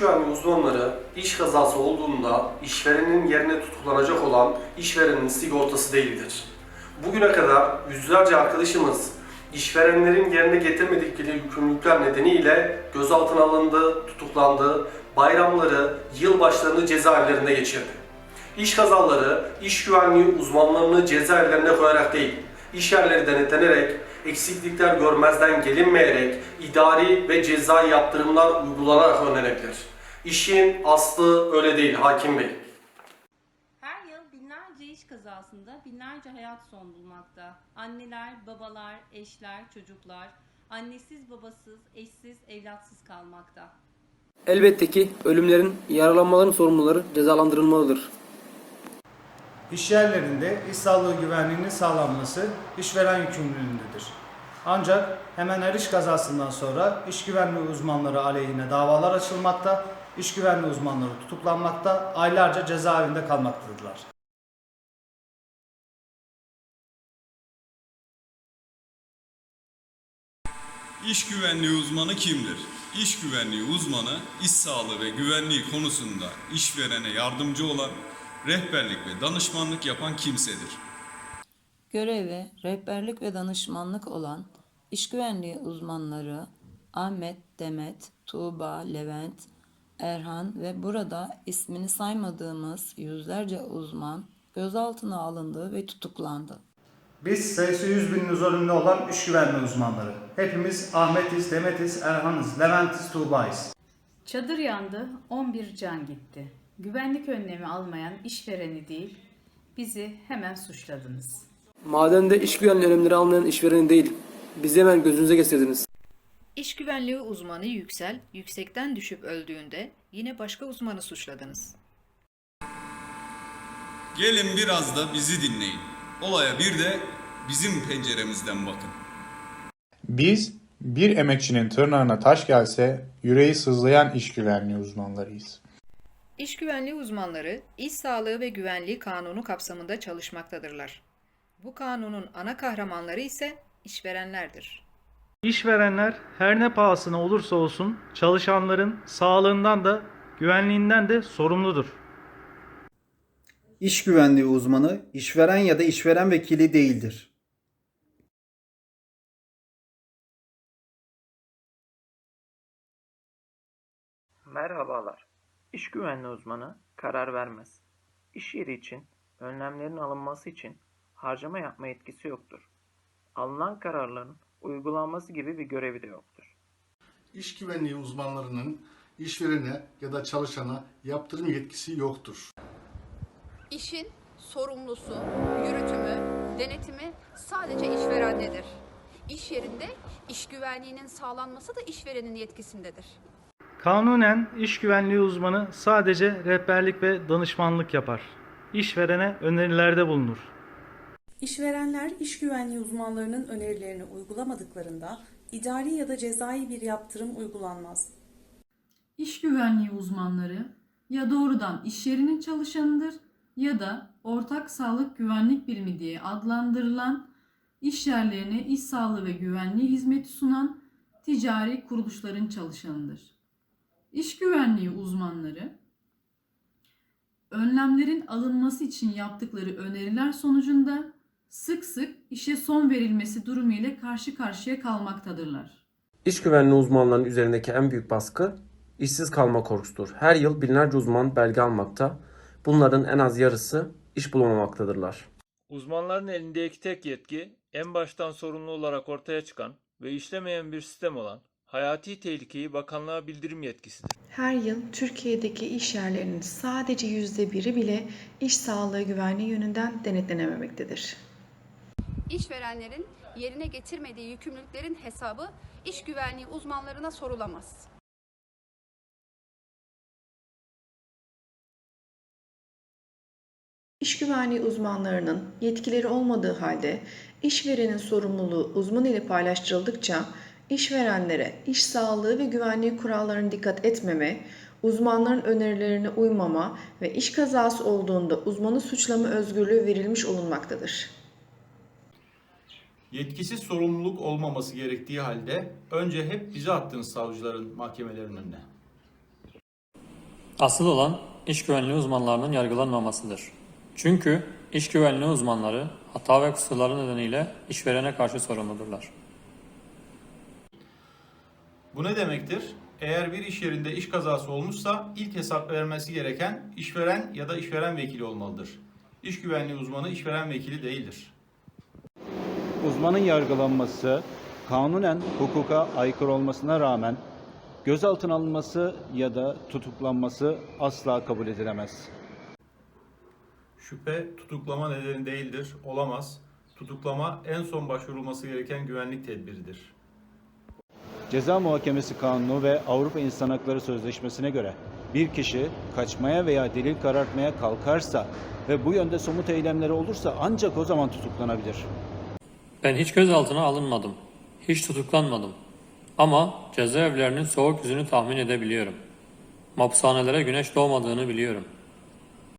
güvenliği uzmanları iş kazası olduğunda işverenin yerine tutuklanacak olan işverenin sigortası değildir. Bugüne kadar yüzlerce arkadaşımız işverenlerin yerine getirmedikleri yükümlülükler nedeniyle gözaltına alındı, tutuklandı, bayramları, yılbaşlarını cezaevlerinde geçirdi. İş kazaları, iş güvenliği uzmanlarını cezaevlerine koyarak değil, iş yerleri denetlenerek, eksiklikler görmezden gelinmeyerek, idari ve cezai yaptırımlar uygulanarak önlenebilir. İşin aslı öyle değil hakim bey. Her yıl binlerce iş kazasında binlerce hayat son bulmakta. Anneler, babalar, eşler, çocuklar annesiz, babasız, eşsiz, evlatsız kalmakta. Elbette ki ölümlerin, yaralanmaların sorumluları cezalandırılmalıdır. İş yerlerinde iş sağlığı güvenliğinin sağlanması işveren yükümlülüğündedir. Ancak hemen her iş kazasından sonra iş güvenliği uzmanları aleyhine davalar açılmakta, iş güvenliği uzmanları tutuklanmakta, aylarca cezaevinde kalmaktadırlar. İş güvenliği uzmanı kimdir? İş güvenliği uzmanı, iş sağlığı ve güvenliği konusunda işverene yardımcı olan, rehberlik ve danışmanlık yapan kimsedir. Görevi rehberlik ve danışmanlık olan iş güvenliği uzmanları Ahmet, Demet, Tuğba, Levent, Erhan ve burada ismini saymadığımız yüzlerce uzman gözaltına alındı ve tutuklandı. Biz sayısı 100 binin üzerinde olan iş güvenliği uzmanları. Hepimiz Ahmetiz, Demet'iz, Erhan'ız, Levent'iz, Tuğba'yız. Çadır yandı, 11 can gitti. Güvenlik önlemi almayan işvereni değil, bizi hemen suçladınız. Madende iş güvenliği önlemleri almayan işvereni değil, bizi hemen gözünüze getirdiniz. İş güvenliği uzmanı Yüksel, yüksekten düşüp öldüğünde yine başka uzmanı suçladınız. Gelin biraz da bizi dinleyin. Olaya bir de bizim penceremizden bakın. Biz bir emekçinin tırnağına taş gelse yüreği sızlayan iş güvenliği uzmanlarıyız. İş güvenliği uzmanları, iş sağlığı ve güvenliği kanunu kapsamında çalışmaktadırlar. Bu kanunun ana kahramanları ise işverenlerdir. İşverenler her ne pahasına olursa olsun çalışanların sağlığından da güvenliğinden de sorumludur. İş güvenliği uzmanı işveren ya da işveren vekili değildir. Merhabalar. İş güvenliği uzmanı karar vermez. İş yeri için önlemlerin alınması için harcama yapma yetkisi yoktur. Alınan kararların uygulanması gibi bir görevi de yoktur. İş güvenliği uzmanlarının işverene ya da çalışana yaptırım yetkisi yoktur. İşin sorumlusu, yürütümü, denetimi sadece işverendedir. İş yerinde iş güvenliğinin sağlanması da işverenin yetkisindedir. Kanunen iş güvenliği uzmanı sadece rehberlik ve danışmanlık yapar. İşverene önerilerde bulunur. İşverenler iş güvenliği uzmanlarının önerilerini uygulamadıklarında idari ya da cezai bir yaptırım uygulanmaz. İş güvenliği uzmanları ya doğrudan iş yerinin çalışanıdır ya da ortak sağlık güvenlik birimi diye adlandırılan iş yerlerine iş sağlığı ve güvenliği hizmeti sunan ticari kuruluşların çalışanıdır. İş güvenliği uzmanları önlemlerin alınması için yaptıkları öneriler sonucunda sık sık işe son verilmesi durumu ile karşı karşıya kalmaktadırlar. İş güvenliği uzmanlarının üzerindeki en büyük baskı işsiz kalma korkusudur. Her yıl binlerce uzman belge almakta. Bunların en az yarısı iş bulamaktadırlar. Uzmanların elindeki tek yetki en baştan sorumlu olarak ortaya çıkan ve işlemeyen bir sistem olan hayati tehlikeyi bakanlığa bildirim yetkisidir. Her yıl Türkiye'deki iş yerlerinin sadece yüzde biri bile iş sağlığı güvenliği yönünden denetlenememektedir. İşverenlerin yerine getirmediği yükümlülüklerin hesabı iş güvenliği uzmanlarına sorulamaz. İş güvenliği uzmanlarının yetkileri olmadığı halde işverenin sorumluluğu uzman ile paylaştırıldıkça işverenlere iş sağlığı ve güvenliği kurallarına dikkat etmeme, uzmanların önerilerine uymama ve iş kazası olduğunda uzmanı suçlama özgürlüğü verilmiş olunmaktadır. Yetkisiz sorumluluk olmaması gerektiği halde önce hep bize attığınız savcıların mahkemelerin önüne. Asıl olan iş güvenliği uzmanlarının yargılanmamasıdır. Çünkü iş güvenliği uzmanları hata ve kusurları nedeniyle işverene karşı sorumludurlar. Bu ne demektir? Eğer bir iş yerinde iş kazası olmuşsa ilk hesap vermesi gereken işveren ya da işveren vekili olmalıdır. İş güvenliği uzmanı işveren vekili değildir. Uzmanın yargılanması kanunen hukuka aykırı olmasına rağmen gözaltına alınması ya da tutuklanması asla kabul edilemez. Şüphe tutuklama nedeni değildir, olamaz. Tutuklama en son başvurulması gereken güvenlik tedbiridir. Ceza Muhakemesi Kanunu ve Avrupa İnsan Hakları Sözleşmesi'ne göre bir kişi kaçmaya veya delil karartmaya kalkarsa ve bu yönde somut eylemleri olursa ancak o zaman tutuklanabilir. Ben hiç gözaltına alınmadım. Hiç tutuklanmadım. Ama cezaevlerinin soğuk yüzünü tahmin edebiliyorum. Mapushanelere güneş doğmadığını biliyorum.